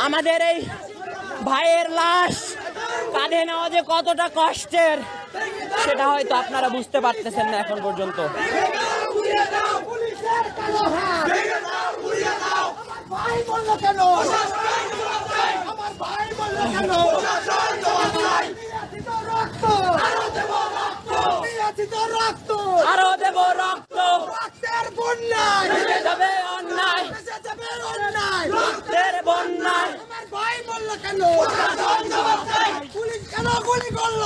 আমাদের এই ভাইয়ের লাশ কাঁধে নেওয়া যে কতটা কষ্টের সেটা হয়তো আপনারা বুঝতে পারতেছেন না এখন পর্যন্ত। আরও দেব রক্ত। রক্তের বন্যায়। যাবে অন্যায়। যাবে অন্যায় রক্তের বন্যায় আমার ভাই বলল কেন? পুলিশ কেন গুলি করল?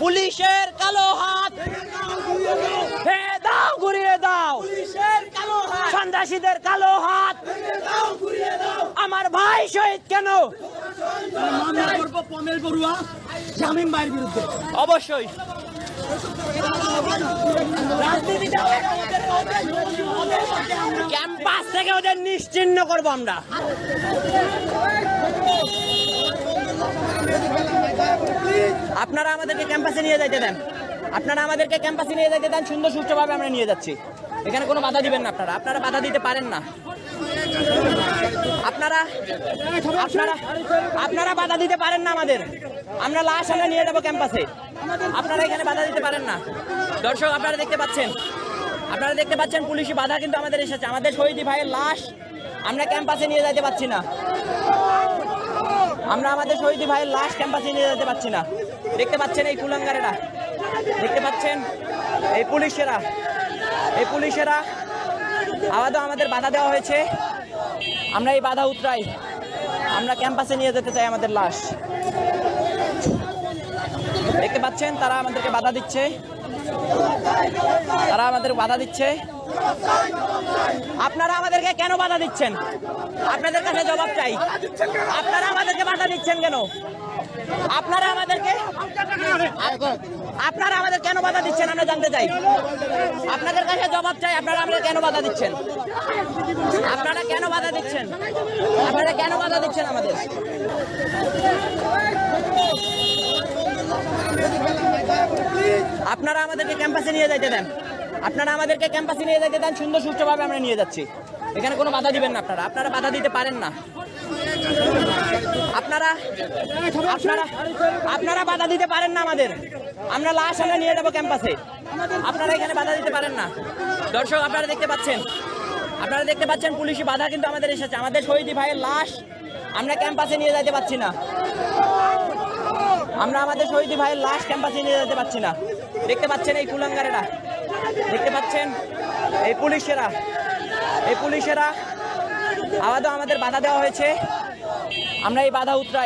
পুলিশের কালো হাত। হে দাও ঘুরিয়ে দাও। সন্ত্রাসীদের কালো হাত। আমার ভাই শহীদ কেন? জামিন ভাইয়ের বিরুদ্ধে। অবশ্যই। ক্যাম্পাস থেকে ওদের নিশ্চিহ্ন করব আমরা। আপনারা আমাদেরকে ক্যাম্পাসে নিয়ে যাইতে দেন। আপনারা আমাদেরকে ক্যাম্পাসে নিয়ে যাইতে দেন, সুন্দর সুষ্ঠুভাবে আমরা নিয়ে যাচ্ছি। এখানে কোনো বাধা দিবেন না আপনারা। আপনারা বাধা দিতে পারেন না। আপনারা আপনারা আপনারা বাধা দিতে পারেন না আমাদের। আমরা লাশ আমরা নিয়ে যাব ক্যাম্পাসে। আপনারা এখানে বাধা দিতে পারেন না। দর্শক, আপনারা দেখতে পাচ্ছেন আপনারা দেখতে পাচ্ছেন পুলিশি বাধা কিন্তু আমাদের এসেছে। আমাদের শহীদি ভাইয়ের লাশ আমরা ক্যাম্পাসে নিয়ে যেতে পারছি না। আমরা আমাদের শহীদি ভাইয়ের লাশ ক্যাম্পাসে নিয়ে যেতে পারছি না। দেখতে পাচ্ছেন এই কুলাঙ্গারেরা। দেখতে পাচ্ছেন এই পুলিশেরা। এই পুলিশেরা আবাদও আমাদের বাধা দেওয়া হয়েছে। আমরা এই বাধা উতরাই। আমরা ক্যাম্পাসে নিয়ে যেতে চাই আমাদের লাশ। দেখতে পাচ্ছেন তারা আমাদেরকে বাধা দিচ্ছে। আমাদের বাধা দিচ্ছে? আপনারা আমাদেরকে কেন বাধা দিচ্ছেন? আপনাদের কাছে জবাব চাই। আপনারা আমাদেরকে বাধা দিচ্ছেন কেন? আপনারা আমাদেরকে আপনারা আমাদের কেন বাধা দিচ্ছেন? আমরা জানতে চাই। আপনাদের কাছে জবাব চাই, আপনারা আমাদের কেন বাধা দিচ্ছেন? আপনারা কেন বাধা দিচ্ছেন? আপনারা কেন বাধা দিচ্ছেন আমাদের? আপনারা আমাদেরকে ক্যাম্পাসে নিয়ে যাইতে দেন। আপনারা আমাদেরকে ক্যাম্পাসে নিয়ে যেতে দেন, সুন্দর সুষ্ঠুভাবে আমরা নিয়ে যাচ্ছি। এখানে কোনো বাধা দিবেন না আপনারা। আপনারা বাধা দিতে পারেন না। আপনারা আপনারা আপনারা বাধা দিতে পারেন না আমাদের। আমরা লাশ আমরা নিয়ে যাব ক্যাম্পাসে। আপনারা এখানে বাধা দিতে পারেন না। দর্শক, আপনারা দেখতে পাচ্ছেন। আপনারা দেখতে পাচ্ছেন, পুলিশি বাধা কিন্তু আমাদের এসেছে। আমাদের শহীদি ভাইয়ের লাশ আমরা ক্যাম্পাসে নিয়ে যেতে পারছি না। আমরা আমাদের শহীদ ভাইয়ের লাশ ক্যাম্পাসে নিয়ে যেতে পারছি না। দেখতে পাচ্ছেন এই কুলাঙ্গারেরা। দেখতে পাচ্ছেন এই পুলিশেরা। এই পুলিশেরা। আবাদও আমাদের বাধা দেওয়া হয়েছে। আমরা এই বাধা উতরাই।